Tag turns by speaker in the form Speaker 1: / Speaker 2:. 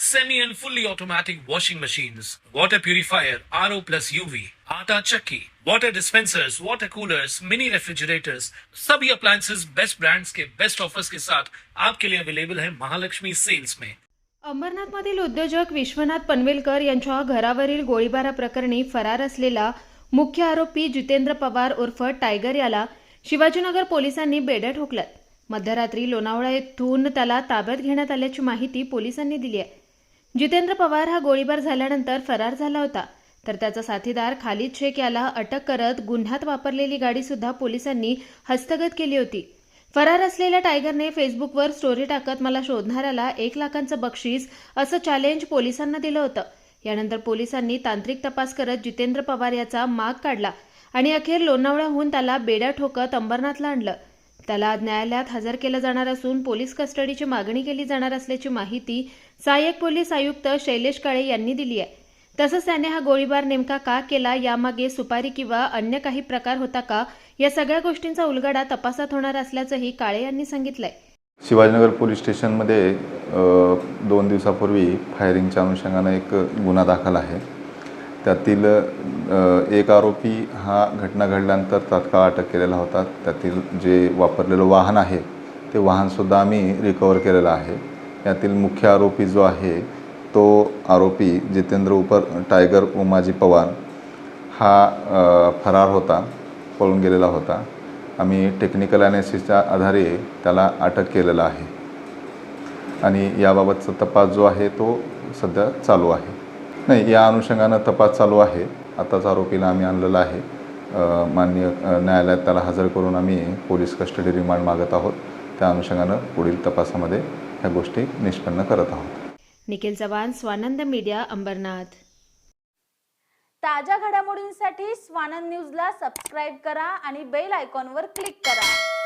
Speaker 1: semi and fully automatic washing machines, water purifier, RO plus UV, आटा चक्की, water dispensers, water coolers, mini refrigerators, सभी appliances best brands के best offers के साथ आपके लिए अवेलेबल है महालक्ष्मी सेल्स में।
Speaker 2: अंबरनाथमधील उद्योजक विश्वनाथ पनवेलकर यांच्या घरावरील गोळीबारा प्रकरणी फरार असलेला मुख्य आरोपी जितेंद्र पवार उर्फ टायगर याला शिवाजीनगर पोलिसांनी बेड्या ठोकल्यात. मध्यरात्री लोणावळा येथून त्याला ताब्यात घेण्यात आल्याची माहिती पोलिसांनी दिली आहे. जितेंद्र पवार हा गोळीबार झाल्यानंतर फरार झाला होता. तर त्याचा साथीदार खालिद शेख याला अटक करत गुन्ह्यात वापरलेली गाडी सुद्धा पोलिसांनी हस्तगत केली होती. फरार असलेल्या टायगरने फेसबुकवर स्टोरी टाकत मला शोधणाऱ्याला एक लाखांचं बक्षीस असं चॅलेंज पोलिसांना दिलं होतं. यानंतर पोलिसांनी तांत्रिक तपास करत जितेंद्र पवार याचा माग काढला आणि अखेर लोणावळ्याहून त्याला बेड्या ठोकत अंबरनाथला आणलं. त्याला न्यायालयात हजर केलं जाणार असून पोलीस कस्टडीची मागणी केली जाणार असल्याची माहिती सहाय्यक पोलीस आयुक्त शैलेश काळे यांनी दिली आहे. तसंच त्याने हा गोळीबार नेमका का केला यामागे सुपारी किंवा अन्य काही प्रकार होता का या सगळ्या गोष्टींचा उलगडा तपासात होणार असल्याचंही काळे यांनी सांगितलंय.
Speaker 3: शिवाजीनगर पोलीस स्टेशनमध्ये दोन दिवसापूर्वी फायरिंगच्या अनुषंगानं एक गुन्हा दाखल आहे. त्यातील एक आरोपी हा घटना घडल्यानंतर तात्काळ अटक केलेला होता. त्यातील जे वापरलेलं वाहन आहे ते वाहनसुद्धा आम्ही रिकवर केलेलं आहे. यातील मुख्य आरोपी जो आहे तो आरोपी जितेंद्र उपर टायगर उमाजी पवार हा फरार होता पळून गेलेला होता. आम्ही टेक्निकल ॲनालिसिसच्या आधारे त्याला अटक केलेला आहे. आणि याबाबतचा तपास जो आहे तो सध्या चालू आहे. नाही या अनुषंगानं तपास चालू आहे. आताच आरोपीला आम्ही आणलेला आहे. अ, न्यायालयात त्याला हजर करून आम्ही पोलीस कस्टडी रिमांड मागत आहोत. त्या अनुषंगानं पुढील तपासामध्ये ह्या गोष्टी निष्पन्न करत आहोत.
Speaker 2: निखिल चव्हाण स्वानंद मीडिया अंबरनाथ.
Speaker 4: ताज्या घडामोडींसाठी स्वानंद न्यूजला सबस्क्राईब करा आणि बेल आयकॉनवर क्लिक करा.